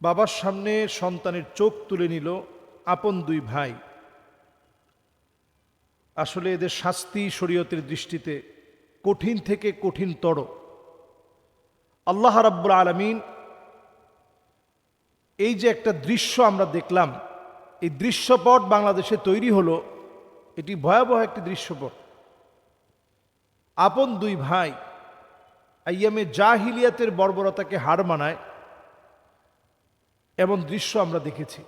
বাবার সামনে সন্তানের চোখ তুলে নিল আপন দুই ভাই। আসলে এদের শাস্তি শরীয়তের দৃষ্টিতে কঠিন থেকে কঠিনতর। আল্লাহ রাব্বুল আলমিন এই যে একটা দৃশ্য আমরা দেখলাম, এই দৃশ্যপট বাংলাদেশে তৈরি হলো, এটি ভয়াবহ একটি দৃশ্যপট। আপন দুই ভাই আইয়ামে জাহিলিয়াতের বর্বরতাকে হার মানায় এমন দৃশ্য আমরা দেখেছি।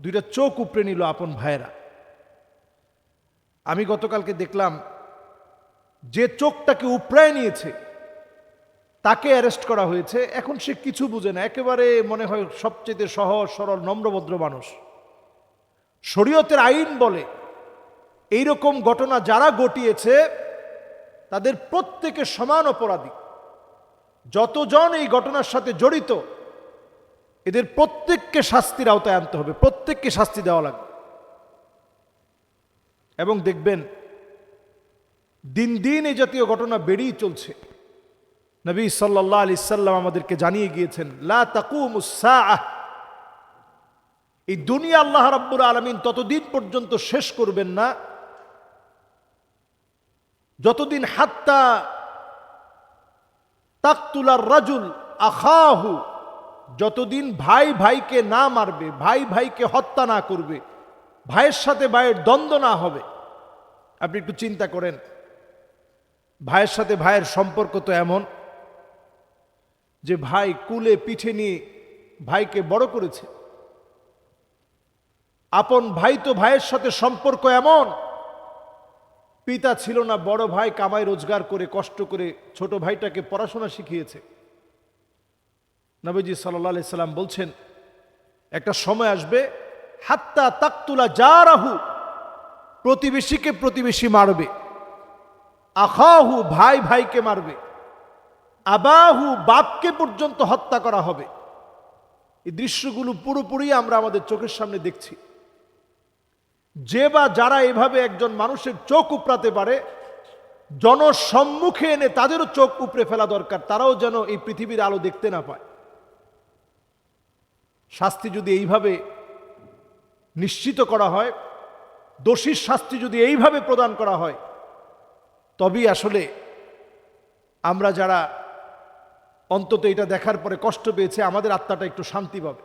দুইটা চোখ উপড়ে নিল আপন ভাইয়েরা। আমি গতকালকে দেখলাম, যে চোখটাকে উপড়ায় নিয়েছে, তাকে অ্যারেস্ট করা হয়েছে। এখন সে কিছু বুঝে না। একেবারে মনে হয় সবচেয়ে সহজ, সরল নম্রভদ্র মানুষ। শরীয়তের আইন বলে, এইরকম ঘটনা যারা ঘটিয়েছে, তাদের প্রত্যেকে সমান অপরাধী। যতজন এই ঘটনার সাথে জড়িত এদের প্রত্যেককে শাস্তির আওতায় আনতে হবে, প্রত্যেককে শাস্তি দেওয়া লাগবে। এবং দেখবেন, দিন দিন এই জাতীয় ঘটনা বেড়েই চলছে। নবী সাল্লাহ আলি সাল্লাম আমাদেরকে জানিয়ে গিয়েছেন, লা এই দুনিয়া আল্লাহ রাব্বুর আলমিন ততদিন পর্যন্ত শেষ করবেন না। যতদিন হাত্তা তাকতুলার রাজুল আখাহু যতদিন ভাই ভাইকে না মারবে, ভাই ভাইকে হত্যা না করবে, ভাইয়ের সাথে ভাইয়ের দ্বন্দ্ব না হবে। আপনি একটু চিন্তা করেন, ভাইয়ের সাথে ভাইয়ের সম্পর্ক তো এমন যে ভাই কুলে পিঠে নিয়ে ভাইকে বড় করেছে। আপন ভাই তো ভাইয়ের সাথে সম্পর্ক এমন, পিতা ছিল না, বড় ভাই কামাই রোজগার করে, কষ্ট করে ছোট ভাইটাকে পড়াশোনা শিখিয়েছে। নবীজি সাল্লাহ সাল্লাম বলছেন, একটা সময় আসবে, হাত্তা তাকতুলা যা রাহু প্রতিবেশীকে প্রতিবেশী মারবে, আখাহু ভাই ভাইকে মারবে, আবাহু বাপকে পর্যন্ত হত্যা করা হবে। এই দৃশ্যগুলো পুরোপুরি আমরা আমাদের চোখের সামনে দেখছি। যে বা যারা এভাবে একজন মানুষের চোখ উপড়াতে পারে, জনসম্মুখে এনে তাদেরও চোখ উপড়ে ফেলা দরকার, তারাও যেন এই পৃথিবীর আলো দেখতে না পায়। শাস্তি যদি এইভাবে নিশ্চিত করা হয়, দোষীর শাস্তি যদি এইভাবে প্রদান করা হয়, তবেই আসলে আমরা যারা অন্তত এটা দেখার পরে কষ্ট পেয়েছে, আমাদের আত্মাটা একটু শান্তি পাবে।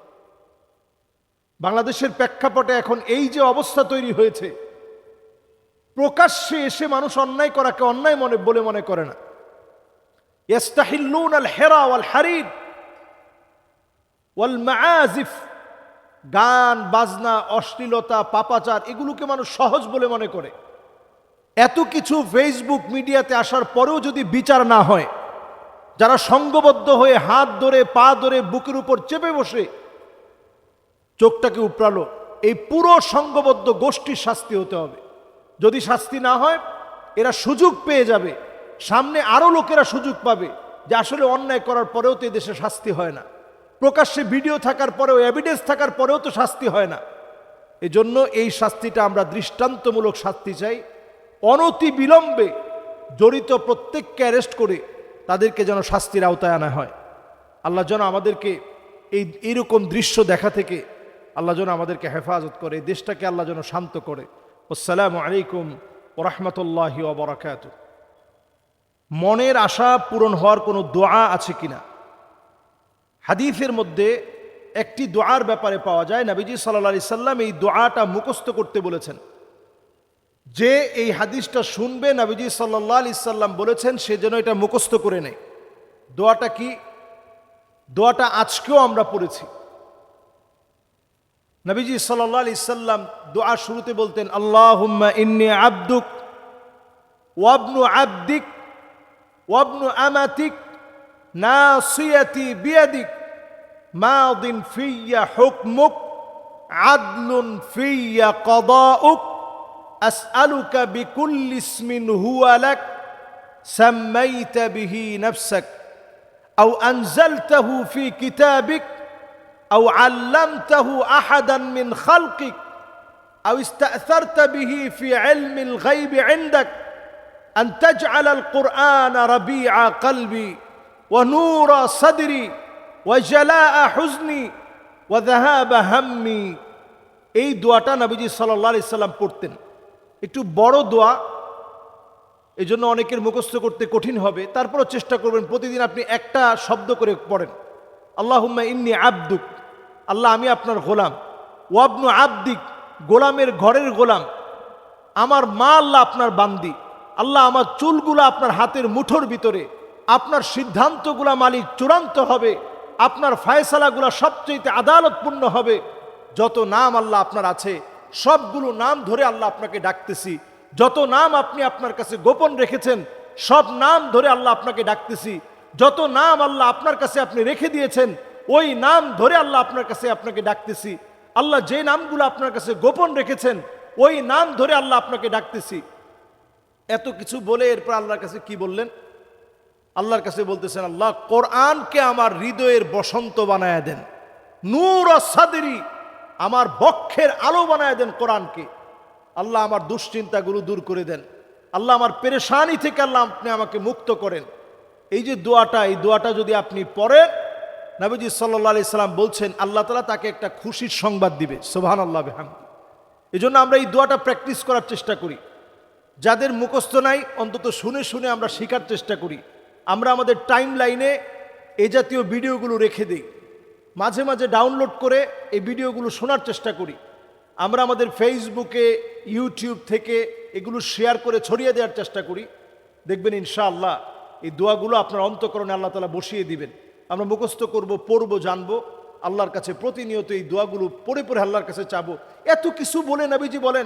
বাংলাদেশের প্রেক্ষাপটে এখন এই যে অবস্থা তৈরি হয়েছে, প্রকাশ্যে এসে মানুষ অন্যায় করাকে অন্যায় মনে, বলে মনে করে না। আল হেরা ওয়াল হারিদ ওয়াল গান, বাজনা, অশ্লীলতা, পাপাচার, এগুলোকে মানুষ সহজ বলে মনে করে। এত কিছু ফেসবুক মিডিয়াতে আসার পরেও যদি বিচার না হয়, যারা সঙ্গবদ্ধ হয়ে হাত ধরে, পা ধরে বুকের উপর চেপে বসে, চোখটাকে উপড়ালো, এই পুরো সঙ্গবদ্ধ গোষ্ঠীর শাস্তি হতে হবে। যদি শাস্তি না হয়, এরা সুযোগ পেয়ে যাবে। সামনে আরও লোকেরা সুযোগ পাবে যে আসলে অন্যায় করার পরেও তো দেশে শাস্তি হয় না। প্রকাশ্যে ভিডিও থাকার পরেও এভিডেন্স থাকার পরেও তো শাস্তি হয় না। এজন্য এই শাস্তিটা আমরা দৃষ্টান্তমূলক শাস্তি চাই। অনতি বিলম্বে জড়িত প্রত্যেককে অ্যারেস্ট করে তাদেরকে যেন শাস্তির আওতায় আনা হয়। আল্লাহ যেন আমাদেরকে এই এইরকম দৃশ্য দেখা থেকে আল্লাহ যেন আমাদেরকে হেফাজত করে, দেশটাকে আল্লাহ যেন শান্ত করে। আসসালামু আলাইকুম ওরহমতুল্লাহি ওবরাকাত মনের আশা পূরণ হওয়ার কোনো দোয়া আছে কিনা? হাদিফের মধ্যে একটি দোয়ার ব্যাপারে পাওয়া যায়। নাবিজি সাল্লা সাল্লাম এই দোয়াটা মুখস্থ করতে বলেছেন। যে এই হাদিসটা শুনবে, নাবিজি সাল্লাহ আলি সাল্লাম বলেছেন, সে যেন এটা মুখস্থ করে নেয়। দোয়াটা কি? দোয়াটা আজকেও আমরা পড়েছি। নবীজি সাল্লাহ আলি সাল্লাম দোয়া শুরুতে বলতেন আল্লাহ ইন্নি আব্দুক ওয়াবনু আব্দিক ওয়াবনু আমাতিক নাসিয়াতি বিয়াদিক ماض في حكمك عدل في قضاؤك. أسألك بكل اسم هو لك سميت به نفسك أو أنزلته في كتابك أو علمته أحدا من خلقك أو استأثرت به في علم الغيب عندك. أن تجعل القرآن ربيع قلبي ونور صدري. ওয়াজালাআ হুজনি ওয়াজাহাবা হাম্মি। এই দোয়াটা নবীজি সাল্লাহ সাল্লাম পড়তেন। একটু বড় দোয়া এই জন্য অনেকের মুখস্থ করতে কঠিন হবে। তারপরও চেষ্টা করবেন, প্রতিদিন আপনি একটা শব্দ করে পড়েন। আল্লাহুম্মা ইন্নি আব্দুক, আল্লাহ আমি আপনার গোলাম। ওয়াবনু আব্দিক, গোলামের ঘরের গোলাম। আমার মা আল্লাহ আপনার বান্দি। আল্লাহ আমার চুলগুলো আপনার হাতের মুঠোর ভিতরে। আপনার সিদ্ধান্তগুলা মালিক চূড়ান্ত হবে। আপনার ফায়সালাগুলা সবচেয়ে আদালতপূর্ণ হবে। যত নাম আল্লাহ আপনার আছে, সবগুলো নাম ধরে আল্লাহ আপনাকে ডাকতেছি। যত নাম আপনি আপনার কাছে গোপন রেখেছেন, সব নাম ধরে আল্লাহ আপনাকে ডাকতেছি। যত নাম আল্লাহ আপনার কাছে আপনি রেখে দিয়েছেন, ওই নাম ধরে আল্লাহ আপনার কাছে আপনাকে ডাকতেছি। আল্লাহ যে নামগুলো আপনার কাছে গোপন রেখেছেন, ওই নাম ধরে আল্লাহ আপনাকে ডাকতেছি। এত কিছু বলে এরপর আল্লাহর কাছে কি বললেন? আল্লাহর কাছে বলতেছেন, আল্লাহ, কোরআনকে আমার হৃদয়ের বসন্ত বানায় দেন। নূর সাদেরি, আমার বক্ষের আলো বানায় দেন কোরআনকে। আল্লাহ আমার দুশ্চিন্তাগুলো দূর করে দেন। আল্লাহ আমার পেরেশানি থেকে আল্লাহ আপনি আমাকে মুক্ত করেন। এই যে দোয়াটা, এই দোয়াটা যদি আপনি পড়েন, নবীজি সাল্লাহ আলি সাল্লাম বলছেন, আল্লাহ তালা তাকে একটা খুশির সংবাদ দিবে। সোহান আল্লাহ বেহাম এই জন্য আমরা এই দোয়াটা প্র্যাকটিস করার চেষ্টা করি। যাদের মুখস্থ নাই, অন্তত শুনে শুনে আমরা শেখার চেষ্টা করি। আমরা আমাদের টাইম লাইনে এই জাতীয় ভিডিওগুলো রেখে দিই। মাঝে মাঝে ডাউনলোড করে এই ভিডিওগুলো শোনার চেষ্টা করি। আমরা আমাদের ফেসবুকে ইউটিউব থেকে এগুলো শেয়ার করে ছড়িয়ে দেওয়ার চেষ্টা করি। দেখবেন ইনশাআল্লাহ এই দোয়াগুলো আপনার অন্তকরণে আল্লাহ তালা বসিয়ে দিবেন। আমরা মুখস্থ করব, পড়ব, জানব। আল্লাহর কাছে প্রতিনিয়ত এই দোয়াগুলো পড়ে পড়ে আল্লাহর কাছে চাবো। এত কিছু বলে নবীজি বলেন,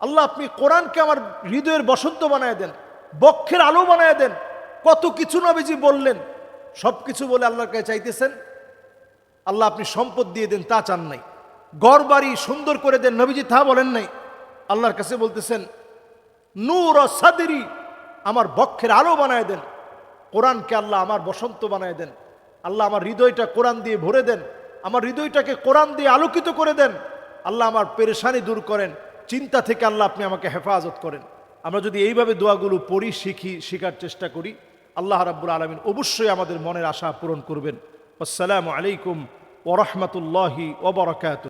আল্লাহ আপনি কোরআনকে আমার হৃদয়ের বসন্ত বানায় দেন, বক্ষের আলো বানায় দেন কত কিছু নবীজি বললেন, সব কিছু বলে আল্লাহর কাছে চাইতেছেন, আল্লাহ আপনি সম্পদ দিয়ে দেন, তা চান নাই। গড় বাড়ি সুন্দর করে দেন, নবীজি তা বলেন নাই। আল্লাহর কাছে বলতেছেন, নূর সাদেরি আমার বক্ষের আলো বানায় দেন, কোরআনকে আল্লাহ আমার বসন্ত বানায় দেন, আল্লাহ আমার হৃদয়টা কোরআন দিয়ে ভরে দেন, আমার হৃদয়টাকে কোরআন দিয়ে আলোকিত করে দেন, আল্লাহ আমার পেরেশানি দূর করেন, চিন্তা থেকে আল্লাহ আপনি আমাকে হেফাজত করেন। আমরা যদি এইভাবে দোয়াগুলো পড়ি, শিখি, শেখার চেষ্টা করি আল্লাহ রাব্বুল আলমিন অবশ্যই আমাদের মনের আশা পূরণ করবেন। আসসালামু আলাইকুম ওরহমতুল্লাহি ওবরাকাত